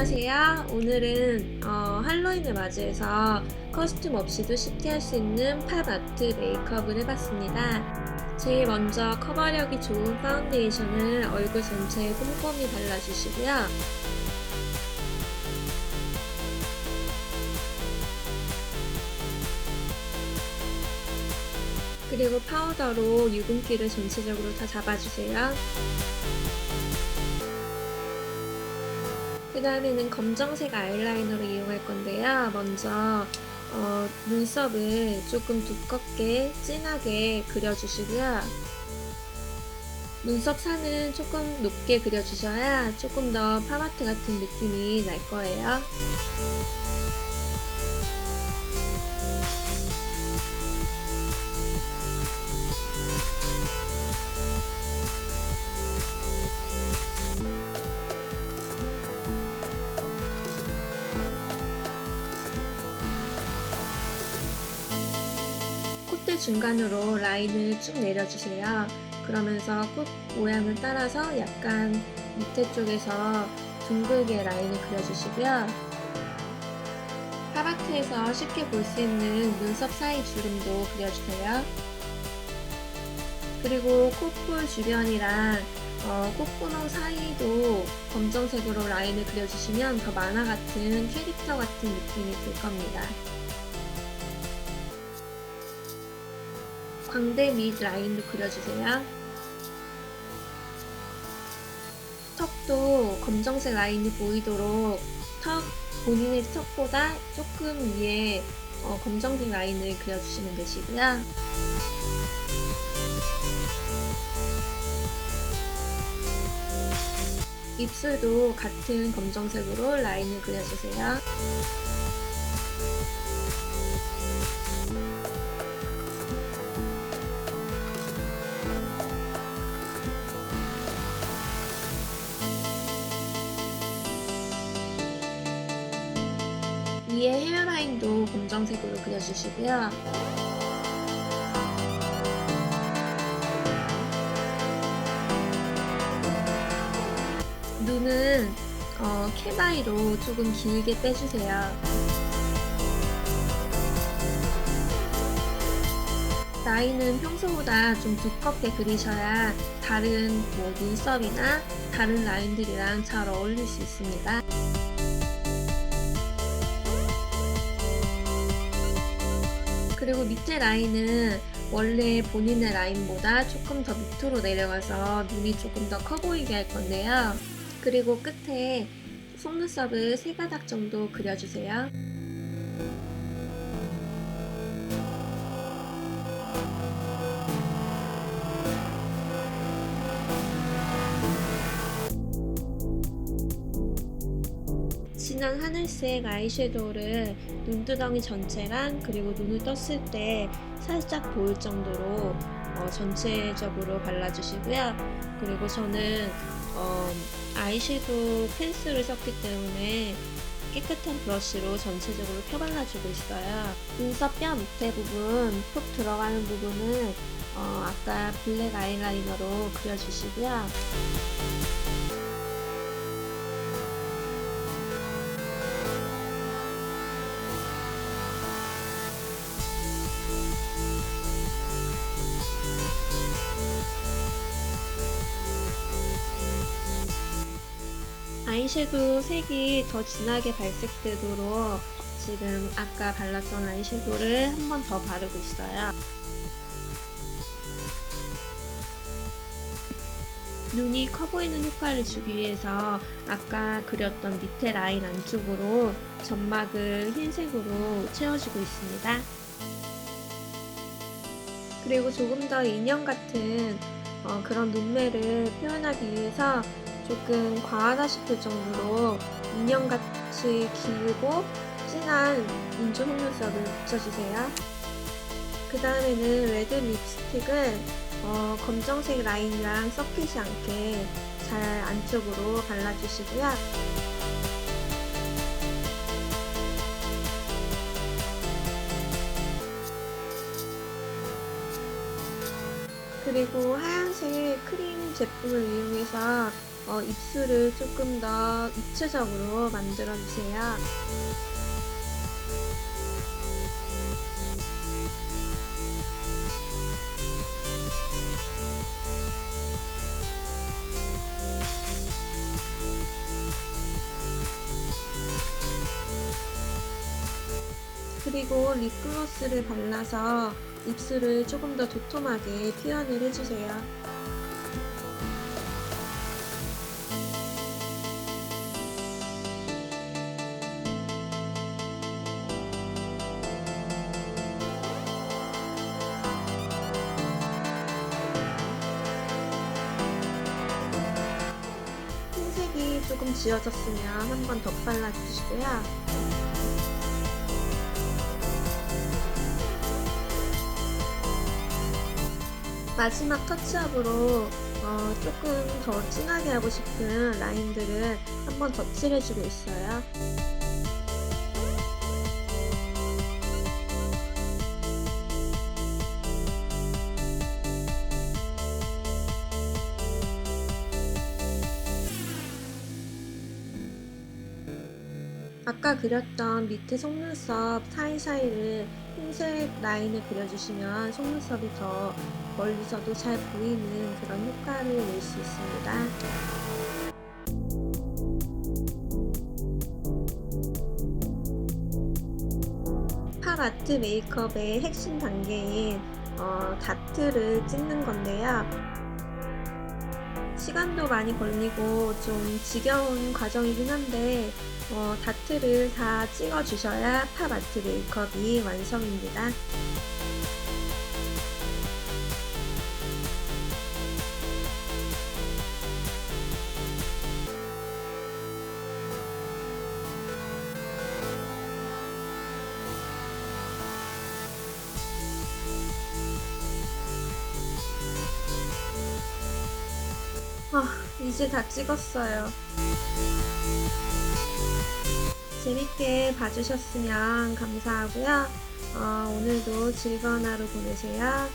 안녕하세요. 오늘은 어, 할로윈을 맞이해서 커스텀 없이도 쉽게 할 수 있는 팝 아트 메이크업을 해봤습니다. 제일 먼저 커버력이 좋은 파운데이션을 얼굴 전체에 꼼꼼히 발라주시고요. 그리고 파우더로 유분기를 전체적으로 다 잡아주세요. 그 다음에는 검정색 아이라이너를 이용할 건데요. 먼저 어, 눈썹을 조금 두껍게 진하게 그려주시고요. 눈썹 산은 조금 높게 그려주셔야 조금 더 파마트 같은 느낌이 날 거예요. 중간으로 라인을 쭉 내려주세요. 그러면서 콧 모양을 따라서 약간 밑에 쪽에서 둥글게 라인을 그려주시고요. 파마트에서 쉽게 볼 수 있는 눈썹 사이 주름도 그려주세요. 그리고 코뿔 주변이랑 어, 콧구멍 사이도 검정색으로 라인을 그려주시면 더 만화 같은 캐릭터 같은 느낌이 들 겁니다. 광대 밑 라인도 그려주세요. 턱도 검정색 라인이 보이도록 턱 본인의 턱보다 조금 위에 어, 검정색 라인을 그려주시면 되시고요. 입술도 같은 검정색으로 라인을 그려주세요. 헤어라인도 검정색으로 그려주시고요. 눈은 어, 캣아이로 조금 길게 빼주세요. 라인은 평소보다 좀 두껍게 그리셔야 다른 뭐 눈썹이나 다른 라인들이랑 잘 어울릴 수 있습니다. 그리고 밑에 라인은 원래 본인의 라인보다 조금 더 밑으로 내려가서 눈이 조금 더 커 보이게 할 건데요. 그리고 끝에 속눈썹을 세 가닥 정도 그려주세요. 진한 하늘색 아이섀도우를 눈두덩이 전체랑 그리고 눈을 떴을 때 살짝 보일 정도로 어, 전체적으로 발라주시고요. 그리고 저는 어, 아이섀도우 펜슬을 썼기 때문에 깨끗한 브러쉬로 전체적으로 펴발라주고 있어요. 눈썹 뼈 밑에 부분, 푹 들어가는 부분은 어, 아까 블랙 아이라이너로 그려주시고요. 아이섀도우 색이 더 진하게 발색되도록 지금 아까 발랐던 아이섀도우를 한 번 더 바르고 있어요. 눈이 커 보이는 효과를 주기 위해서 아까 그렸던 밑에 라인 안쪽으로 점막을 흰색으로 채워주고 있습니다. 그리고 조금 더 인형 같은 어, 그런 눈매를 표현하기 위해서 조금 과하다 싶을 정도로 인형같이 길고 진한 인조 속눈썹을 붙여주세요. 그 다음에는 레드 립스틱을 어, 검정색 라인이랑 섞이지 않게 잘 안쪽으로 발라주시고요. 그리고 하얀색 크림 제품을 이용해서 어, 입술을 조금 더 입체적으로 만들어 주세요. 그리고 립글로스를 발라서 입술을 조금 더 도톰하게 표현을 해주세요. 조금 지워졌으면 한 번 더 발라주시고요. 마지막 터치업으로 어, 조금 더 진하게 하고 싶은 라인들을 한번더 칠해주고 있어요. 아까 그렸던 밑에 속눈썹 사이사이를 흰색 라인을 그려주시면 속눈썹이 더 멀리서도 잘 보이는 그런 효과를 낼 수 있습니다. 팝 아트 메이크업의 핵심 단계인 어, 다트를 찍는 건데요. 시간도 많이 걸리고 좀 지겨운 과정이긴 한데 어, 다트를 다 찍어 주셔야 팝 아트 메이크업이 완성입니다. 아, 이제 다 찍었어요. 재밌게 봐주셨으면 감사하고요. 어, 오늘도 즐거운 하루 보내세요.